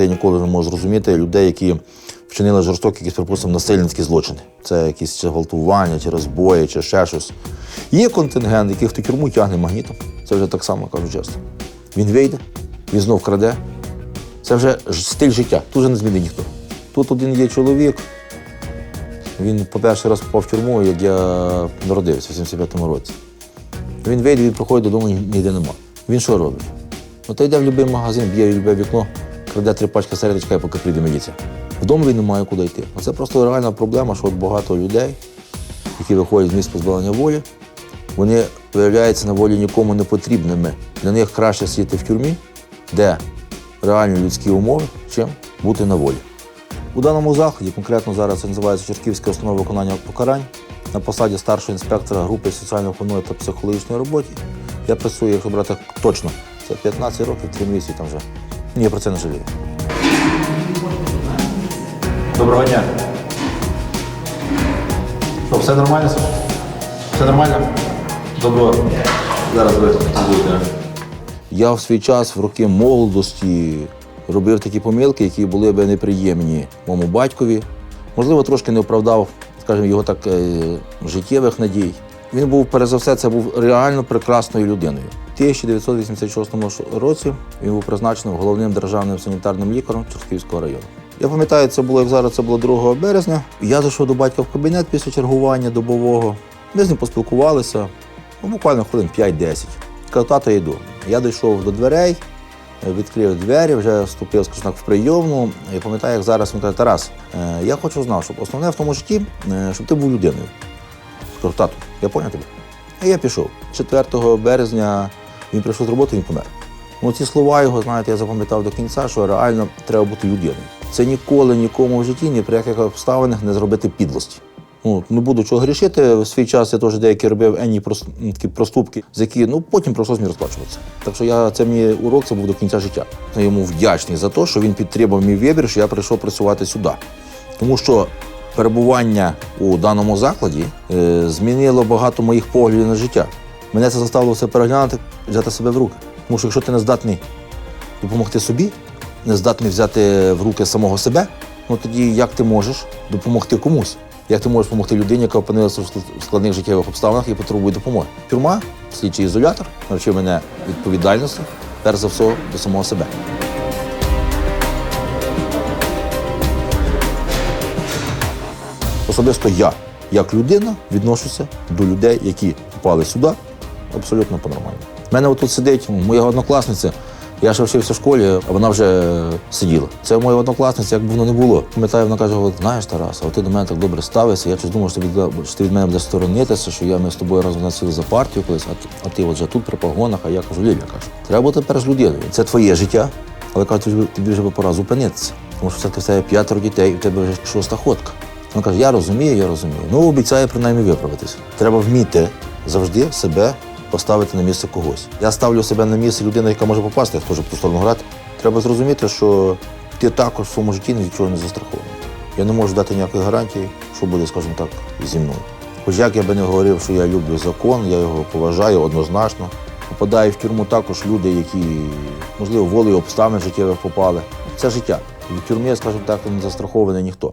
Я ніколи не можу зрозуміти людей, які вчинили жорстокі, якісь, припустимо, насильницькі злочини. Це якісь чи гвалтування, чи розбої, чи ще щось. Є контингент, яких в тюрму тягне магнітом. Це вже так само, кажу чесно. Він вийде, він знов краде. Це вже стиль життя. Тут вже не змінить ніхто. Тут один є чоловік. Він по перший раз попав в тюрму, як я народився в 75-му році. Він вийде, він проходить додому, ні- ніде нема. Він що робить? Ну, то йде в будь-який магазин, б'є в любе вікно, краде три пачки сигарет, чекає, поки прийде міліція. Вдома він не має куди йти. Це просто реальна проблема, що от багато людей, які виходять з місць позбавлення волі, вони виявляються на волі нікому не потрібними. Для них краще сидіти в тюрмі, де реальні людські умови, чим бути на волі. У даному заході, конкретно зараз це називається Черківська установа виконання покарань, на посаді старшого інспектора групи соціально-економічної та психологічної роботи. Я працюю, якщо брати точно, це 15 років, 3 місяці там вже. Я про це не жалію. Доброго дня. Що, все нормально, Саша? Все нормально? Доброго. Зараз ви будете. Я в свій час, в роки молодості, робив такі помилки, які були б неприємні моєму батькові. Можливо, трошки не оправдав, скажімо, його так е, життєвих надій. Він був, перш за все, це був реально прекрасною людиною. У 1986 році він був призначений головним державним санітарним лікарем Черківського району. Я пам'ятаю, це було як зараз, це було 2 березня. Я зайшов до батька в кабінет після чергування добового. Ми з ним поспілкувалися, ну, буквально хвилин 5-10. Кажу, тато, я йду. Я дійшов до дверей, відкрив двері, вже вступив, скажімо в прийомну. І пам'ятаю, як зараз він каже, Тарас, е, я хочу знати, щоб основне в тому житті, е, щоб ти був людиною. Кажу, тату, я поняв тебе. І я пішов. 4 березня він прийшов з роботи, він помер. Ну, ці слова його, знаєте, я запам'ятав до кінця, що реально треба бути людиною. Це ніколи нікому в житті, ні при яких обставинах не зробити підлості. Ну, не буду чого грішити. В свій час я теж деякі робив енні прос- такі проступки, за які ну, потім прийшлось мені розплачуватися. Так що я, це мені урок, це був до кінця життя. Я йому вдячний за те, що він підтримав мій вибір, що я прийшов працювати сюди. Тому що перебування у даному закладі е, змінило багато моїх поглядів на життя. Мене це заставило все переглянути, взяти себе в руки. Тому що якщо ти не здатний допомогти собі, не здатний взяти в руки самого себе, ну тоді як ти можеш допомогти комусь? Як ти можеш допомогти людині, яка опинилася в складних життєвих обставинах і потребує допомоги? Тюрма, слідчий ізолятор навчив мене відповідальності, перш за все, до самого себе. Особисто я, як людина, відношуся до людей, які попали сюди абсолютно по-нормальному. У мене отут сидить моя однокласниця. Я ще вчився в школі, а вона вже сиділа. Це моя однокласниця, як б воно не було. Пам'ятаю, вона каже: знаєш, Тарас, а ти до мене так добре ставишся. Я щось думав, що ти, від- ти мене будеш сторонитися, що я ми з тобою разом насіли за партію колись, а ти, а ти от вже тут при погонах, а я кажу, Ліля, кажу, треба бути перш людиною. Це твоє життя, але кажу, тобі, вже пора зупинитися. Тому що все-таки в тебе п'ятеро дітей, і в тебе вже шоста ходка. Він каже, я розумію, я розумію. Ну, обіцяє принаймні виправитися. Треба вміти завжди себе поставити на місце когось. Я ставлю себе на місце людини, яка може попасти, я в ту сторону грати. Треба зрозуміти, що ти також в своєму житті ні від чого не застрахований. Я не можу дати ніякої гарантії, що буде, скажімо так, зі мною. Хоч як я би не говорив, що я люблю закон, я його поважаю однозначно. Попадають в тюрму також люди, які, можливо, волею обставин життєвих попали. Це життя. Від тюрми, скажімо так, не застрахований ніхто.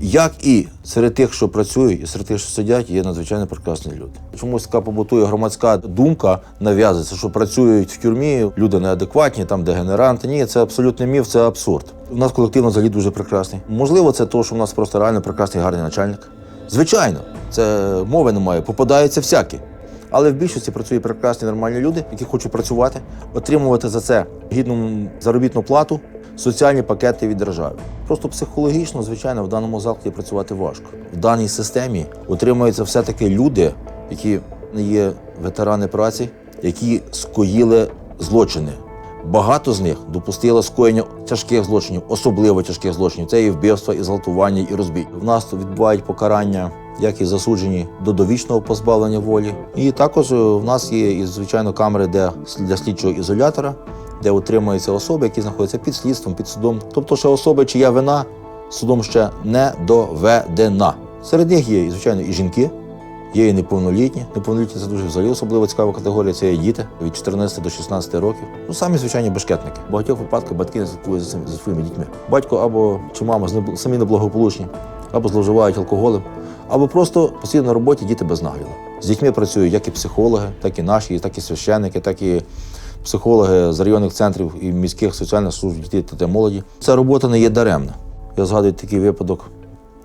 Як і серед тих, що працюють, і серед тих, що сидять, є надзвичайно прекрасні люди. Чомусь така побутує громадська думка нав'язується, що працюють в тюрмі, люди неадекватні, там дегенеранти. Ні, це абсолютний міф, це абсурд. У нас колектив взагалі дуже прекрасний. Можливо, це те, що в нас просто реально прекрасний гарний начальник. Звичайно, це мови немає, попадаються всякі. Але в більшості працюють прекрасні нормальні люди, які хочуть працювати, отримувати за це гідну заробітну плату, соціальні пакети від держави. Просто психологічно, звичайно, в даному закладі працювати важко. В даній системі отримуються все-таки люди, які не є ветерани праці, які скоїли злочини. Багато з них допустило скоєння тяжких злочинів, особливо тяжких злочинів. Це і вбивства, і зґвалтування, і розбій. В нас відбувають покарання, як і засуджені до довічного позбавлення волі. І також е, в нас є і звичайно камери, де для слідчого ізолятора, де утримуються особи, які знаходяться під слідством, під судом. Тобто, ще особи, чия вина судом ще не доведена. Серед них є, звичайно, і жінки, Є і неповнолітні. Неповнолітні це дуже взагалі особливо цікава категорія. Це є діти від 14 до 16 років. Ну самі звичайні бешкетники. В багатьох випадках батьки не слідкують за, своїми дітьми. Батько або чи мама самі неблагополучні, або зловживають алкоголем, або просто постійно на роботі діти без нагляду. З дітьми працюють як і психологи, так і наші, так і священники, так і психологи з районних центрів і міських соціальних служб дітей та молоді. Ця робота не є даремна. Я згадую такий випадок.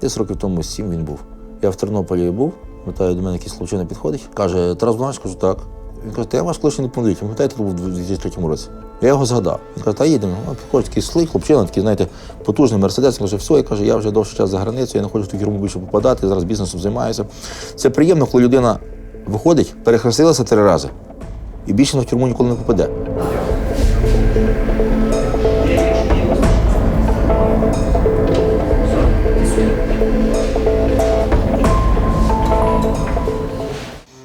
Десь років тому сім він був. Я в Тернополі був, пам'ятаю, до мене якийсь хлопчина підходить, каже, Тарас Богданович, кажу, так. Він каже, та я ваш колишній неповнолітній, пам'ятаєте, це був у 2003 році. Я його згадав. Він каже, та їдемо. Ну, підходить такий слий, хлопчина, такий, знаєте, потужний мерседес. Каже, все, я каже, я вже довший час за границею, я не хочу в ту тюрму більше попадати, зараз бізнесом займаюся. Це приємно, коли людина виходить, перехрестилася три рази і більше в тюрму ніколи не попаде.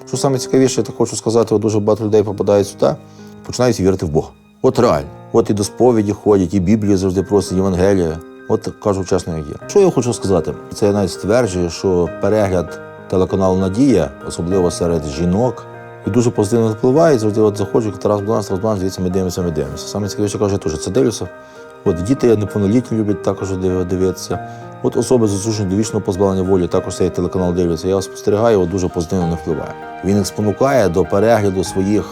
Що саме цікавіше, я так хочу сказати, от дуже багато людей попадають сюди, починають вірити в Бога. От реально. От і до сповіді ходять, і Біблію завжди просять, Євангелія. От кажу чесно, як є. Що я хочу сказати? Це я навіть стверджую, що перегляд телеканалу Надія, особливо серед жінок, і дуже позитивно впливає. Завжди от заходжу, Тарас Бланс, Тарас Бланс, дивіться, ми дивимося, ми дивимося. Саме цікавіше, кажу, я теж це дивлюся. От діти неповнолітні люблять також дивитися. От особи засуджені до вічного позбавлення волі, також цей телеканал дивляться. Я його спостерігаю, от дуже позитивно не впливає. Він їх спонукає до перегляду своїх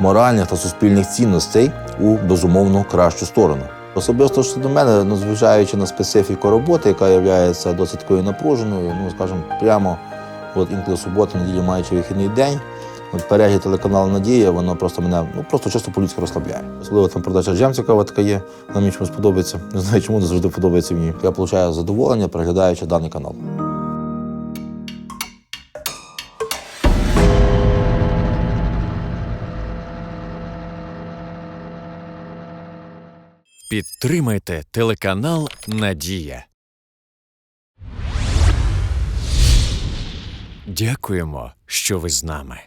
моральних та суспільних цінностей у безумовно кращу сторону. Особисто що до мене, ну, зважаючи на специфіку роботи, яка є досить такою напруженою, ну скажімо, прямо от інколи субота, неділю маючи вихідний день. Перегляд телеканалу Надія, воно просто мене ну просто чисто по-людськи розслабляє. Особливо там передача джем цікава така є. Вона мені чомусь подобається. Не знаю, чому не завжди подобається мені. Я отримую задоволення, переглядаючи даний канал. Підтримайте телеканал Надія. Дякуємо, що ви з нами.